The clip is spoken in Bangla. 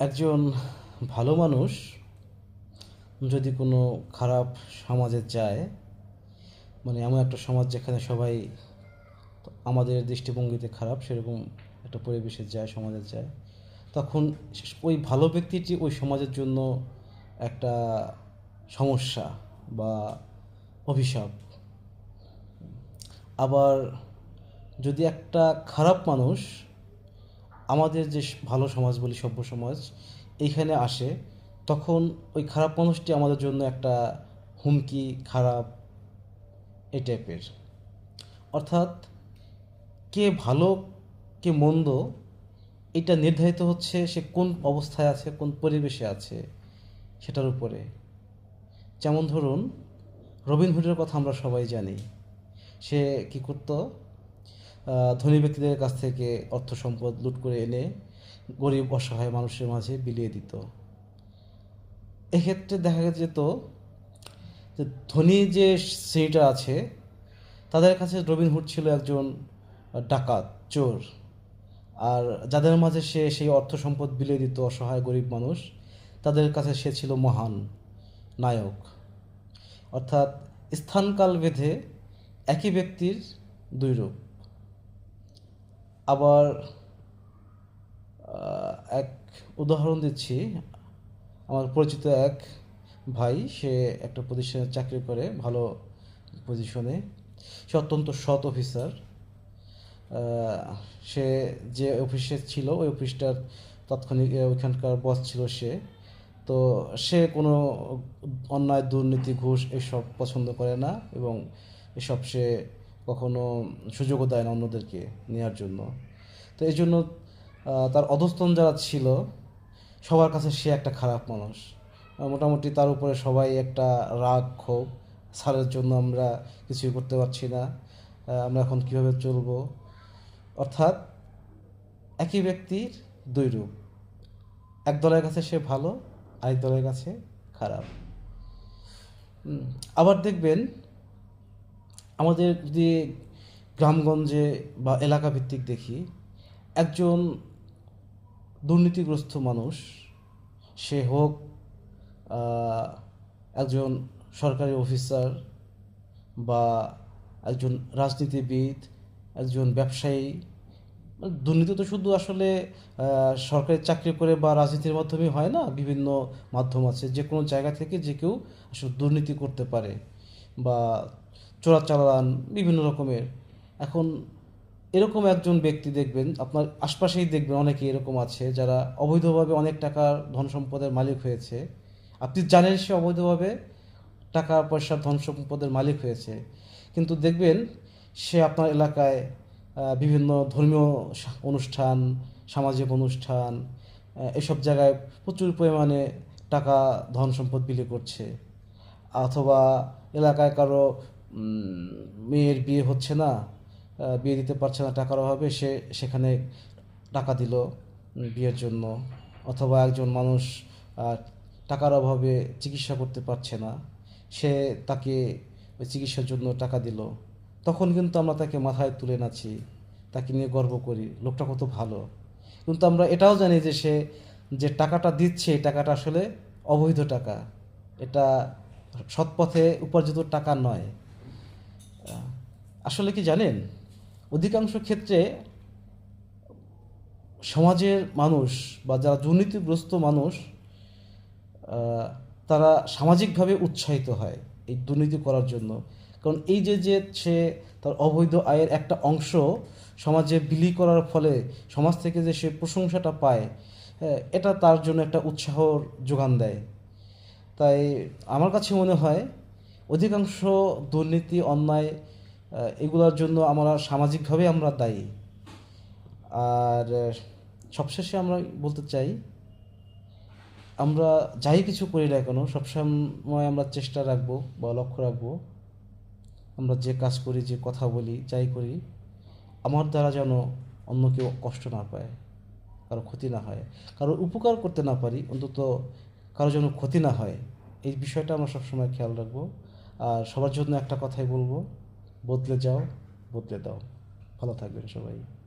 একজন ভালো মানুষ যদি কোনো খারাপ সমাজে যায় মানে এমন একটা সমাজ যেখানে সবাই আমাদের দৃষ্টিভঙ্গিতে খারাপ, সেরকম একটা পরিবেশে যায়, সমাজে যায়, তখন ওই ভালো ব্যক্তিটি ওই সমাজের জন্য একটা সমস্যা বা অভিশাপ। আবার যদি একটা খারাপ মানুষ আমাদের যে ভালো সমাজ বলি সভ্য সমাজ, এইখানে আসে, তখন ওই খারাপ মানুষটি আমাদের জন্য একটা হুমকি, খারাপ এই টাইপের। অর্থাৎ কে ভালো, কে মন্দ, এটা নির্ধারিত হচ্ছে সে কোন অবস্থায় আছে, কোন পরিবেশে আছে, সেটার উপরে। যেমন ধরুন, রবিন হুডের কথা আমরা সবাই জানি, সে কি করতো? ধনী ব্যক্তিদের কাছ থেকে অর্থ সম্পদ লুট করে এনে গরিব, অসহায় মানুষের মাঝে বিলিয়ে দিত। এক্ষেত্রে দেখা যেত যে ধনী যে শ্রেণীটা আছে, তাদের কাছে রবিনহুড ছিল একজন ডাকাত, চোর। আর যাদের মাঝে সে সেই অর্থ সম্পদ বিলিয়ে দিত, অসহায়, গরিব মানুষ, তাদের কাছে সে ছিল মহান নায়ক। অর্থাৎ স্থানকাল বেঁধে একই ব্যক্তির দুই রূপ। আবার এক উদাহরণ দিচ্ছি। আমার পরিচিত এক ভাই, সে একটা প্রতিষ্ঠানে চাকরি করে, ভালো পজিশনে সে অত্যন্ত সৎ অফিসার সে যে অফিসে ছিল, ওই অফিসটার তাৎক্ষণিক ওইখানকার বস ছিল সে। তো সে কোনো অন্যায়, দুর্নীতি, ঘুষ এসব পছন্দ করে না এবং এসব সে কখনো সুযোগও দেয় না অন্যদেরকে নেওয়ার জন্য। তো এই জন্য তার অধস্তন যারা ছিল, সবার কাছে সে একটা খারাপ মানুষ। মোটামুটি তার উপরে সবাই একটা রাগ, ক্ষোভ সারের জন্য আমরা কিছুই করতে পারছি না। আমরা এখন কীভাবে চলবো? অর্থাৎ, একই ব্যক্তির দুই রূপ। এক দলের কাছে সে ভালো, আরেক দলের কাছে খারাপ। আবার দেখবেন আমাদের যদি গ্রামগঞ্জে বা এলাকা ভিত্তিক দেখি, একজন দুর্নীতিগ্রস্ত মানুষ, সে হোক একজন সরকারি অফিসার বা একজন রাজনীতিবিদ, একজন ব্যবসায়ী, দুর্নীতি তো শুধু আসলে সরকারি চাকরি করে বা রাজনীতির মাধ্যমে হয় না, বিভিন্ন মাধ্যম আছে যে কোনো জায়গা থেকে যে কেউ আসলে দুর্নীতি করতে পারে বা চোরাচালান, বিভিন্ন রকমের। এখন এরকম একজন ব্যক্তি দেখবেন, আপনার আশপাশেই দেখবেন অনেকে এরকম আছে, যারা অবৈধভাবে অনেক টাকার ধন সম্পদের মালিক হয়েছে। আপনি জানেন সে অবৈধভাবে টাকা পয়সা ধন সম্পদের মালিক হয়েছে। কিন্তু দেখবেন সে আপনার এলাকায় বিভিন্ন ধর্মীয় অনুষ্ঠান, সামাজিক অনুষ্ঠান এসব জায়গায় প্রচুর পরিমাণে টাকা ধন সম্পদ বিলি করছে। অথবা এলাকায় কারও মেয়ের বিয়ে হচ্ছে না বিয়ে দিতে পারছে না, টাকার অভাবে সে সেখানে টাকা দিল বিয়ের জন্য। অথবা একজন মানুষ টাকার অভাবে চিকিৎসা করতে পারছে না, সে তাকে ওই চিকিৎসার জন্য টাকা দিল। তখন কিন্তু আমরা তাকে মাথায় তুলে নাচি, তাকে নিয়ে গর্ব করি, লোকটা কত ভালো। কিন্তু আমরা এটাও জানি যে সে যে টাকাটা দিচ্ছে, এই টাকাটা আসলে অবৈধ টাকা। এটা সৎপথে উপার্জিত টাকা নয়। আসলে কি জানেন? অধিকাংশ ক্ষেত্রে সমাজের মানুষ বা যারা দুর্নীতিগ্রস্ত মানুষ তারা সামাজিকভাবে উৎসাহিত হয় এই দুর্নীতি করার জন্য। কারণ এই যে যে সে তার অবৈধ আয়ের একটা অংশ সমাজে বিলি করার ফলে সমাজ থেকে যে সে প্রশংসাটা পায় হ্যাঁ, এটা তার জন্য একটা উৎসাহর যোগান দেয়। তাই আমার কাছে মনে হয় অধিকাংশ দুর্নীতি, অন্যায় এগুলোর জন্য আমরা সামাজিকভাবে আমরা দায়ী। আর সবশেষে আমরা বলতে চাই, আমরা যাই কিছু করি না কেন, সবসময় আমরা চেষ্টা রাখব বা লক্ষ্য রাখব, আমরা যে কাজ করি, যে কথা বলি, যাই করি, আমার দ্বারা যেন অন্য কেউ কষ্ট না পায়, কারও ক্ষতি না হয়, কারও উপকার করতে না পারি, অন্তত কারও যেন ক্ষতি না হয়, এই বিষয়টা আমরা সবসময় খেয়াল রাখব। আর সবার জন্য একটা কথাই বলব বদলে যাও বদলে দাও। ভালো থাকবেন সবাই।